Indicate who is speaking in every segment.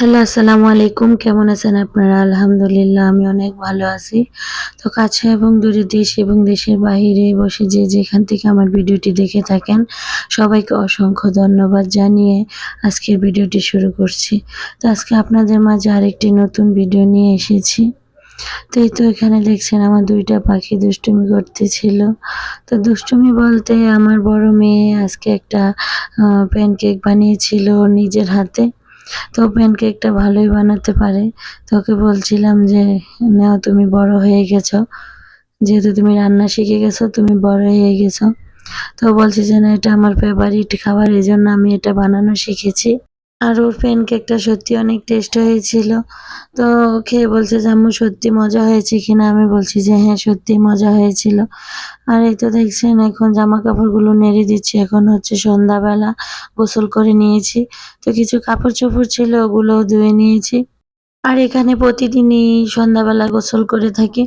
Speaker 1: Hello, আসসালামু আলাইকুম। কেমন আছেন আপনারা? আলহামদুলিল্লাহ, আমি অনেক ভালো আছি। তো কাছে এবং দূরে দেশ এবং দেশের বাইরে বসে যে যেখান থেকে আমার ভিডিওটি দেখে থাকেন, সবাইকে অসংখ্য ধন্যবাদ জানিয়ে আজকের ভিডিওটি শুরু করছি। তো আজকে আপনাদের মাঝে আরেকটি নতুন ভিডিও নিয়ে এসেছি। তো এই তো এখানে দেখছেন, আমার দুইটা পাখি দুষ্টুমি করতেছিল। তো দুষ্টুমি বলতে আমার বড় মেয়ে আজকে একটা প্যানকেক বানিয়েছিল নিজের হাতে। তো প্যানকেকটা ভালোই বানাতে পারে। তোকে বলছিলাম যে না তুমি বড় হয়ে গেছো। যেহেতু তুমি রান্না শিখে গেছো, তুমি বড় হয়ে গেছো। তো বলছি যে, না, এটা আমার ফেভারিট খাবার এই জন্য আমি এটা বানানো শিখেছি। আর ওর প্যানকেকটা সত্যি অনেক টেস্ট হয়েছিল। তো খেয়ে বলছে জাম্মু সত্যি মজা হয়েছে কিনা? আমি বলছি যে হ্যাঁ সত্যি মজা হয়েছিল। আর এই তো দেখছেন, এখন জামা কাপড়গুলো নেড়ে দিচ্ছি। এখন হচ্ছে সন্ধ্যাবেলা গোসল করে নিয়েছি। তো কিছু কাপড় চোপড় ছিল, ওগুলোও ধুয়ে নিয়েছি। আর এখানে প্রতিদিনই সন্ধ্যাবেলা গোসল করে থাকি।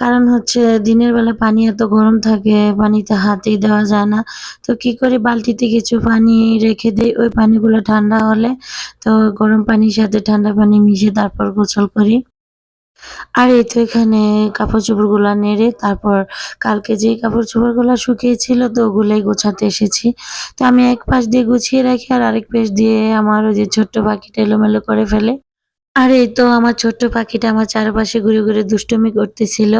Speaker 1: কারণ হচ্ছে দিনের বেলা পানি এত গরম থাকে, পানিতে হাতেই দেওয়া যায় না। তো কি করে, বালতিতে কিছু পানি রেখে দিই। ওই পানিগুলো ঠান্ডা হলে তো গরম পানির সাথে ঠান্ডা পানি মিশিয়ে তারপর গোসল করি। আর এই তো এখানে কাপড় চোপড়গুলো নেড়ে তারপর কালকে যে কাপড় চোপড়গুলো শুকিয়েছিল তো ওগুলোই গোছাতে এসেছি। তো আমি এক পাশ দিয়ে গুছিয়ে রাখি আর আরেক পাশ দিয়ে আমার ওই যে ছোট্ট পাখিটা এলোমেলো করে ফেলে। আর, এই তো আমার ছোট্ট পাখিটা আমার চারপাশে ঘুরে ঘুরে দুষ্টুমি করতেছিল।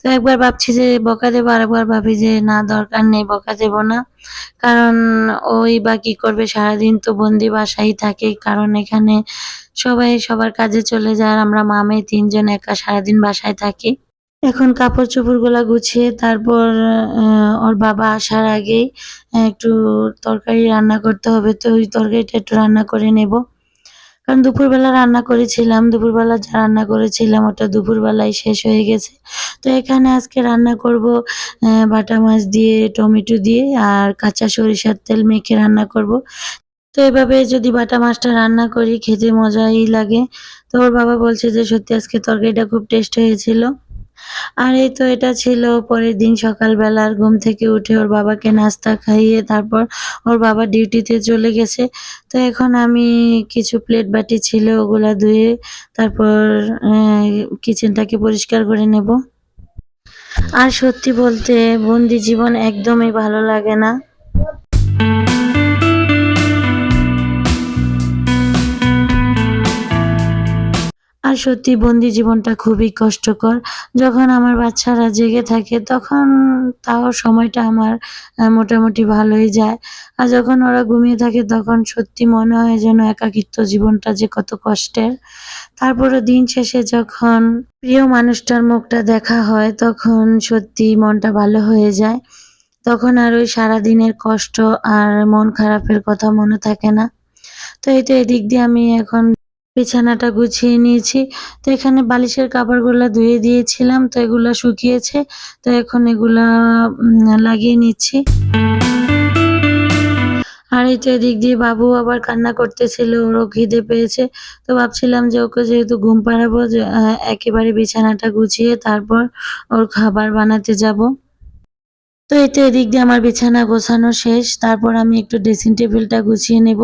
Speaker 1: তো একবার ভাবছি যে বকা দেবো আর একবার ভাবি যে না, দরকার নেই, বকা দেবো না। কারণ ওই বা কি করবে, সারাদিন তো বন্দি বাসায় থাকে। কারণ এখানে সবাই সবার কাজে চলে যায় আমরা মামে তিনজন একা সারাদিন বাসায় থাকি। এখন কাপড় চোপড়গুলা গুছিয়ে তারপর ওর বাবা আসার আগেই একটু তরকারি রান্না করতে হবে। তো ওই তরকারিটা একটু রান্না করে নেব। কারণ দুপুরবেলা রান্না করেছিলাম, দুপুরবেলা যা রান্না করেছিলাম ওটা দুপুরবেলায় শেষ হয়ে গেছে। তো এখানে আজকে রান্না করব বাটা মাছ দিয়ে, টমেটো দিয়ে আর কাঁচা সরিষার তেল মেখে রান্না করব। তো এভাবে যদি বাটা মাছটা রান্না করি, খেতে মজাই লাগে। তো ওর বাবা বলছে যে, সত্যি আজকে তরকারিটা খুব টেস্ট হয়েছিল। আর, এই তো এটা ছিল পরের দিন সকালবেলার ঘুম থেকে উঠে ওর বাবাকে নাস্তা খাইয়ে তারপর ওর বাবা ডিউটিতে চলে গেছে। তো এখন আমি কিছু প্লেট বাটি ছিল, ওগুলো ধুয়ে তারপর কিচেনটাকে পরিষ্কার করে নেব। আর সত্যি বলতে, বন্দি জীবন একদমই ভালো লাগে না। আর সত্যি বন্দি জীবনটা খুবই কষ্টকর। যখন আমার বাচ্চারা জেগে থাকে, তখন তাও সময়টা আমার মোটামুটি ভালোই যায়। আর যখন ওরা ঘুমিয়ে থাকে, তখন সত্যি মনে হয় যেন একাকিত্ব জীবনটা যে কত কষ্টের। তারপরে দিন শেষে যখন প্রিয় মানুষটার মুখটা দেখা হয়, তখন সত্যি মনটা ভালো হয়ে যায়। তখন আর ওই সারাদিনের কষ্ট আর মন খারাপের কথা মনে থাকে না। তো এই তো এদিক দিয়ে আমি এখন বিছানাটা গুছিয়ে নিয়েছি। তো এখানে বালিশের কাপড়গুলো ধুয়ে দিয়েছিলাম, তো এগুলো শুকিয়েছে, তো এখন এগুলা লাগিয়ে নিচ্ছি। আর এই তো এদিক দিয়ে বাবু আবার কান্না করতেছিল, ওরও খিদে পেয়েছে। তো ভাবছিলাম যে ওকে যেহেতু ঘুম পাড়াবো একেবারে বিছানাটা গুছিয়ে তারপর ওর খাবার বানাতে যাব। তো এই তো এদিক দিয়ে আমার বিছানা গোছানো শেষ। তারপর আমি একটু ড্রেসিং টেবিলটা গুছিয়ে নেব।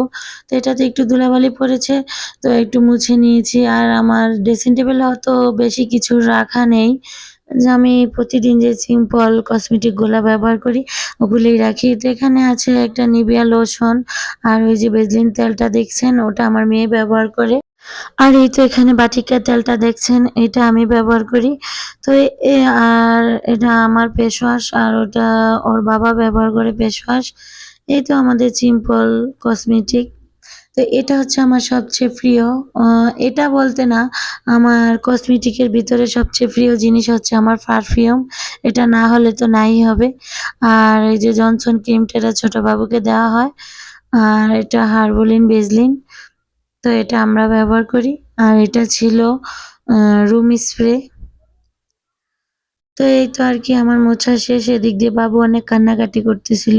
Speaker 1: তো এটাতে একটু ধুলাবালি পড়েছে, তো একটু মুছে নিয়েছি। আর আমার ড্রেসিং টেবিলে অত বেশি কিছু রাখা নেই। যে আমি প্রতিদিন যে সিম্পল কসমেটিক কসমেটিকগুলো ব্যবহার করি, ওগুলোই রাখি। তো এখানে আছে একটা নিভিয়া লোশন আর ওই যে বেজলিন তেলটা দেখছেন, ওটা আমার মেয়ে ব্যবহার করে। আর এই তো এখানে বাটিকা তেলটা দেখছেন, এটা আমি ব্যবহার করি। তো আর এটা আমার ফেস ওয়াশ আর ওটা ওর বাবা ব্যবহার করে ফেস ওয়াশ এই তো আমাদের সিম্পল কসমেটিক তো এটা হচ্ছে আমার সবচেয়ে প্রিয় এটা বলতে না, আমার কসমেটিকের ভিতরে সবচেয়ে প্রিয় জিনিস হচ্ছে আমার পারফিউম এটা না হলে তো নাই হবে। আর এই যে জনসন ক্রিমটা এটা ছোট বাবুকে দেওয়া হয়। আর এটা হার্বলিন বেজলিন তো এটা আমরা ব্যবহার করি। আর এটা ছিল রুম স্প্রে। তো এই তো আর কি, আমার মোছা শেষ। এদিক দিয়ে বাবু অনেক কান্নাকাটি করতেছিল।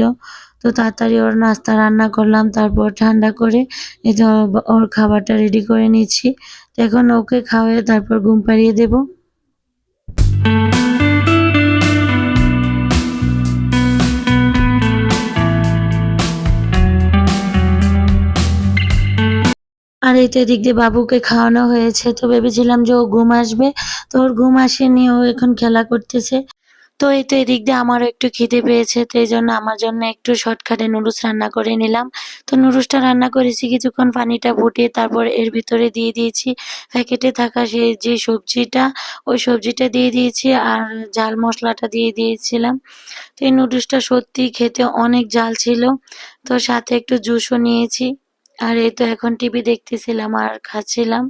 Speaker 1: তো তাড়াতাড়ি ওর নাস্তা রান্না করলাম, তারপর ঠান্ডা করে এই তো ওর- খাবারটা রেডি করে নিয়েছি তো এখন ওকে খাওয়াই তারপর ঘুম পাড়িয়ে দেবো। এই তো এদিক দিয়ে বাবুকে খাওয়ানো হয়েছে, তো ভেবেছিলাম যে ও ঘুম আসবে, তো ওর ঘুম আসেনি, ও এখন খেলা করতেছে। তো এই তো এদিক দিয়ে আমারও একটু খিদে পেয়েছে, তো এই জন্য আমার জন্য একটু শর্টকাটে নুডলস রান্না করে নিলাম। তো নুডলসটা রান্না করেছি, কিছুক্ষণ পানিটা ফুটিয়ে তারপর এর ভিতরে দিয়ে দিয়েছি। প্যাকেটে থাকা সেই যে সবজিটা, ওই সবজিটা দিয়ে দিয়েছি আর ঝাল মশলাটা দিয়ে দিয়েছিলাম। তো এই নুডলসটা সত্যি খেতে অনেক জাল ছিল। তো সাথে একটু জুসও নিয়েছি। আর এই তো এখন টিভি দেখতেছিলাম আর খাচ্ছিলাম।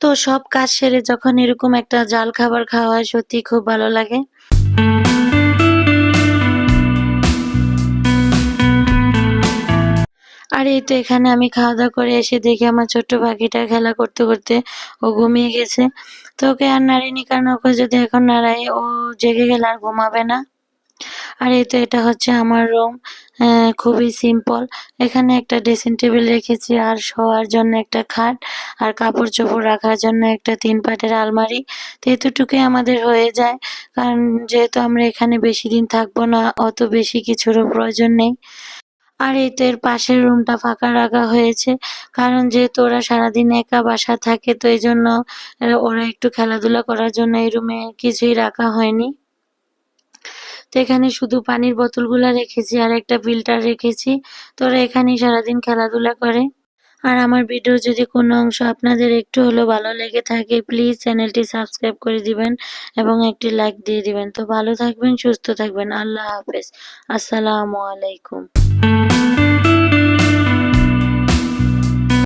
Speaker 1: তো সব কাজ সেরে যখন এরকম একটা জাল খাবার খাওয়া সত্যি খুব ভালো লাগে। আর, এই তো এখানে আমি খাওয়া দাওয়া করে এসে দেখি আমার ছোট্ট পাখিটা খেলা করতে করতে ও ঘুমিয়ে গেছে। তো ওকে আর নাড়িনি কারণ ওকে যদি এখন নাড়াই ও জেগে গেলে আর ঘুমাবে না। আর এই তো এটা হচ্ছে আমার রুম খুবই সিম্পল এখানে একটা ড্রেসিং টেবিল রেখেছি আর শোয়ার জন্য একটা খাট আর কাপড় চোপড় রাখার জন্য একটা তিন পাটের আলমারি। তো এতটুকুই আমাদের হয়ে যায়, কারণ যেহেতু আমরা এখানে বেশি দিন থাকব না, অত বেশি কিছুরও প্রয়োজন নেই। আর এই তো এর পাশের রুমটা ফাঁকা রাখা হয়েছে, কারণ যেহেতু ওরা সারাদিন একা বাসা থাকে, তো এই জন্য ওরা একটু খেলাধুলা করার জন্য এই রুমে কিছুই রাখা হয়নি। তো এখানে শুধু পানির বোতলগুলো রেখেছি আর একটা ফিল্টার রেখেছি। তোরা এখানেই সারাদিন খেলাধুলা করে। আর আমার ভিডিও যদি কোনো অংশ আপনাদের একটু হলেও ভালো লেগে থাকে প্লিজ চ্যানেলটি সাবস্ক্রাইব করে দিবেন এবং একটি লাইক দিয়ে দিবেন। তো ভালো থাকবেন, সুস্থ থাকবেন। আল্লাহ হাফেজ। আসসালামু আলাইকুম।